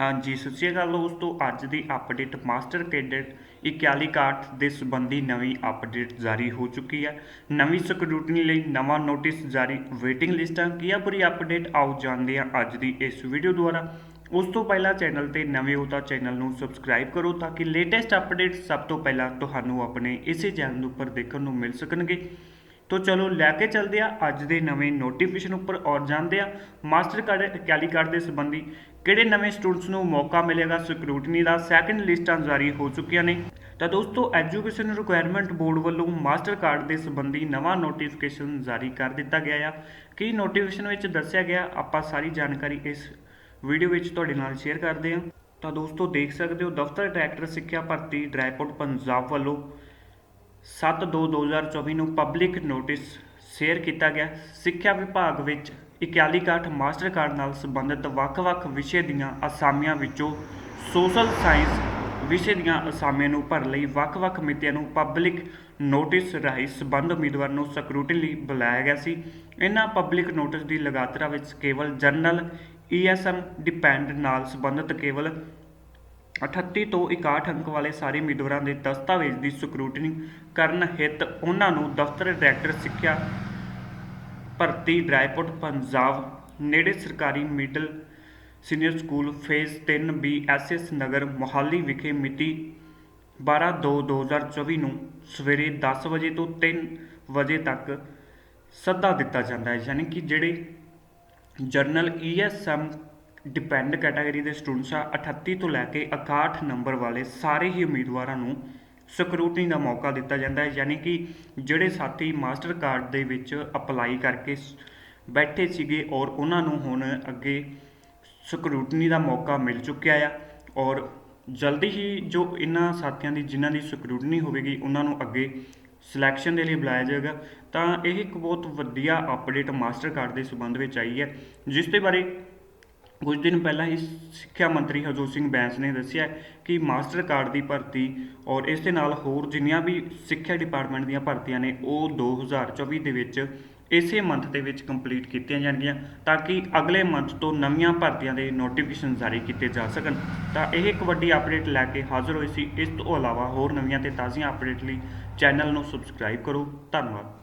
ਹਾਂਜੀ, ਸਤਿ ਸ਼੍ਰੀ ਅਕਾਲ ਦੋਸਤੋ। ਅੱਜ ਦੀ ਅਪਡੇਟ ਮਾਸਟਰ ਕੈਡਟ 4161 ਦੇ ਸੰਬੰਧੀ ਨਵੀਂ ਅਪਡੇਟ ਜਾਰੀ ਹੋ ਚੁੱਕੀ ਹੈ। ਨਵੀਂ ਸਕਰੂਟਨੀ ਲਈ ਨਵਾਂ ਨੋਟਿਸ ਜਾਰੀ ਵੇਟਿੰਗ ਲਿਸਟਾਂ ਕੀ ਆ ਪੂਰੀ ਅਪਡੇਟ ਆਓ ਜਾਣਦੇ ਹਾਂ ਅੱਜ ਦੀ ਇਸ ਵੀਡੀਓ ਦੁਆਰਾ। ਉਸ ਤੋਂ ਪਹਿਲਾਂ ਚੈਨਲ ਤੇ ਨਵੇਂ ਹੋ ਤਾਂ ਚੈਨਲ ਨੂੰ ਸਬਸਕ੍ਰਾਈਬ ਕਰੋ ਤਾਂ ਕਿ ਲੇਟੈਸਟ ਅਪਡੇਟ ਸਭ ਤੋਂ ਪਹਿਲਾਂ ਤੁਹਾਨੂੰ ਆਪਣੇ ਇਸੇ ਚੈਨਲ ਉੱਪਰ ਦੇਖਣ ਨੂੰ ਮਿਲ ਸਕਣਗੇ। ਤੋ ਚਲੋ ਲੈ ਕੇ ਚੱਲਦੇ ਆ। ਅੱਜ ਦੇ ਨਵੇਂ ਨੋਟੀਫਿਕੇਸ਼ਨ ਉੱਪਰ ਔਰ ਜਾਣਦੇ ਆ। ਮਾਸਟਰ ਕਾਰਡ ਕੈਲੀ ਕਾਰਡ ਦੇ ਸੰਬੰਧੀ ਕਿਹੜੇ ਨਵੇਂ ਸਟੂਡੈਂਟਸ ਨੂੰ ਮੌਕਾ ਮਿਲੇਗਾ ਸਕਰੂਟਨੀ ਦਾ? ਸੈਕੰਡ ਲਿਸਟਾਂ ਜਾਰੀ ਹੋ ਚੁੱਕੀਆਂ ਨੇ। ਤਾਂ ਦੋਸਤੋ ਐਜੂਕੇਸ਼ਨ ਰਿਕੁਆਇਰਮੈਂਟ ਬੋਰਡ ਵੱਲੋਂ ਮਾਸਟਰ ਕਾਰਡ ਦੇ ਸੰਬੰਧੀ ਨਵਾਂ ਨੋਟੀਫਿਕੇਸ਼ਨ ਜਾਰੀ ਕਰ ਦਿੱਤਾ ਗਿਆ ਆ। ਕੀ ਨੋਟੀਫਿਕੇਸ਼ਨ ਵਿੱਚ ਦੱਸਿਆ ਗਿਆ? ਆਪਾਂ ਸਾਰੀ ਜਾਣਕਾਰੀ ਇਸ ਵੀਡੀਓ ਵਿੱਚ ਤੁਹਾਡੇ ਨਾਲ ਸ਼ੇਅਰ ਕਰਦੇ ਹਾਂ। ਤਾਂ ਦੋਸਤੋ, ਦੇਖ ਸਕਦੇ ਹੋ, ਦਫ਼ਤਰ ਡਾਇਰੈਕਟਰ ਸਿੱਖਿਆ ਭਰਤੀ ਡਰਾਈਪੋਰਟ ਪੰਜਾਬ ਵੱਲੋਂ 7/2/2024 ਨੂੰ ਪਬਲਿਕ ਨੋਟਿਸ ਸ਼ੇਅਰ ਕੀਤਾ ਗਿਆ। ਸਿੱਖਿਆ ਵਿਭਾਗ ਵਿੱਚ 4161 ਮਾਸਟਰ ਕਾਰਡ ਨਾਲ ਸੰਬੰਧਿਤ ਵੱਖ-ਵੱਖ ਵਿਸ਼ੇ ਦੀਆਂ ਅਸਾਮੀਆਂ ਵਿੱਚੋਂ ਸੋਸ਼ਲ ਸਾਇੰਸ ਵਿਸ਼ੇ ਦੀਆਂ ਅਸਾਮੀਆਂ ਨੂੰ ਭਰਨ ਲਈ ਵੱਖ-ਵੱਖ ਮਿਤੀਆਂ ਨੂੰ ਪਬਲਿਕ ਨੋਟਿਸ ਰਾਹੀਂ ਸੰਬੰਧ ਉਮੀਦਵਾਰ ਨੂੰ ਸਕਰੂਟਨੀ ਲਈ ਬੁਲਾਇਆ ਗਿਆ ਸੀ। ਇਹਨਾਂ ਪਬਲਿਕ ਨੋਟਿਸ ਦੀ ਲਗਾਤਾਰ ਵਿੱਚ ਕੇਵਲ ਜਨਰਲ ਈਐਸਐਮ ਡਿਪੈਂਡ ਨਾਲ ਸੰਬੰਧਿਤ ਕੇਵਲ 38 ਤੋਂ 61 ਅੰਕ ਵਾਲੇ ਸਾਰੇ ਉਮੀਦਵਾਰਾਂ ਦੇ ਦਸਤਾਵੇਜ਼ ਦੀ ਸਕਰੂਟਨੀ ਕਰਨ ਹਿੱਤ ਉਹਨਾਂ ਨੂੰ ਦਫ਼ਤਰ ਡਾਇਰੈਕਟਰ ਸਿੱਖਿਆ ਭਰਤੀ ਡਰਾਈਪੋਰਟ ਪੰਜਾਬ, ਨੇੜੇ ਸਰਕਾਰੀ middle senior school phase 3 B SS Nagar Mohali ਵਿਖੇ ਮਿਤੀ 12/2/2024 ਨੂੰ ਸਵੇਰੇ 10 ਵਜੇ ਤੋਂ 3 ਵਜੇ ਤੱਕ ਸੱਦਾ ਦਿੱਤਾ ਜਾਂਦਾ ਹੈ, ਯਾਨੀ ਕਿ ਜਿਹੜੇ ਜਰਨਲ ਈਐਸਐਮ ਡਿਪੈਂਡ ਕੈਟਾਗਰੀ ਦੇ ਸਟੂਡੈਂਟਸ ਆ 38 ਤੋਂ ਲੈ ਕੇ 61 ਨੰਬਰ ਵਾਲੇ ਸਾਰੇ ਹੀ ਉਮੀਦਵਾਰਾਂ ਨੂੰ ਸਕਰੂਟਨੀ ਦਾ ਮੌਕਾ ਦਿੱਤਾ ਜਾਂਦਾ ਹੈ, ਯਾਨੀ ਕਿ ਜਿਹੜੇ ਸਾਥੀ ਮਾਸਟਰ ਕਾਰਡ ਦੇ ਵਿੱਚ ਅਪਲਾਈ ਕਰਕੇ ਬੈਠੇ ਸੀਗੇ ਔਰ ਉਹਨਾਂ ਨੂੰ ਹੁਣ ਅੱਗੇ ਸਕਰੂਟਨੀ ਦਾ ਮੌਕਾ ਮਿਲ ਚੁੱਕਿਆ ਆ ਔਰ ਜਲਦੀ ਹੀ ਜੋ ਇਹਨਾਂ ਸਾਥੀਆਂ ਦੀ ਜਿਨ੍ਹਾਂ ਦੀ ਸਕਰੂਟਨੀ ਹੋਵੇਗੀ, ਉਹਨਾਂ ਨੂੰ ਅੱਗੇ ਸਿਲੈਕਸ਼ਨ ਦੇ ਲਈ ਬੁਲਾਇਆ ਜਾਏਗਾ। ਤਾਂ ਇਹ ਇੱਕ ਬਹੁਤ ਵਧੀਆ ਅਪਡੇਟ ਮਾਸਟਰ ਕਾਰਡ ਦੇ ਸੰਬੰਧ ਵਿੱਚ ਆਈ ਹੈ, ਜਿਸ ਦੇ ਬਾਰੇ ਕੁਝ ਦਿਨ ਪਹਿਲਾਂ ਹੀ ਸਿੱਖਿਆ ਮੰਤਰੀ ਹਰਜੋਤ ਸਿੰਘ ਬੈਂਸ ਨੇ ਦੱਸਿਆ ਕਿ ਮਾਸਟਰ ਕਾਰਡ ਦੀ ਭਰਤੀ ਔਰ ਇਸ ਦੇ ਨਾਲ ਹੋਰ ਜਿੰਨੀਆਂ ਵੀ ਸਿੱਖਿਆ ਡਿਪਾਰਟਮੈਂਟ ਦੀਆਂ ਭਰਤੀਆਂ ਨੇ, ਉਹ 2024 ਦੇ ਵਿੱਚ ਇਸੇ ਮੰਥ ਦੇ ਵਿੱਚ ਕੰਪਲੀਟ ਕੀਤੀਆਂ ਜਾਣਗੀਆਂ ਤਾਂ ਕਿ ਅਗਲੇ ਮੰਥ ਤੋਂ ਨਵੀਆਂ ਭਰਤੀਆਂ ਦੇ ਨੋਟੀਫਿਕੇਸ਼ਨ ਜਾਰੀ ਕੀਤੇ ਜਾ ਸਕਣ। ਤਾਂ ਇਹ ਇੱਕ ਵੱਡੀ ਅਪਡੇਟ ਲੈ ਕੇ ਹਾਜ਼ਰ ਹੋਈ ਸੀ। ਇਸ ਤੋਂ ਇਲਾਵਾ ਹੋਰ ਨਵੀਆਂ ਤੇ ਤਾਜ਼ੀਆਂ ਅਪਡੇਟ ਲਈ ਚੈਨਲ ਨੂੰ ਸਬਸਕ੍ਰਾਈਬ ਕਰੋ। ਧੰਨਵਾਦ।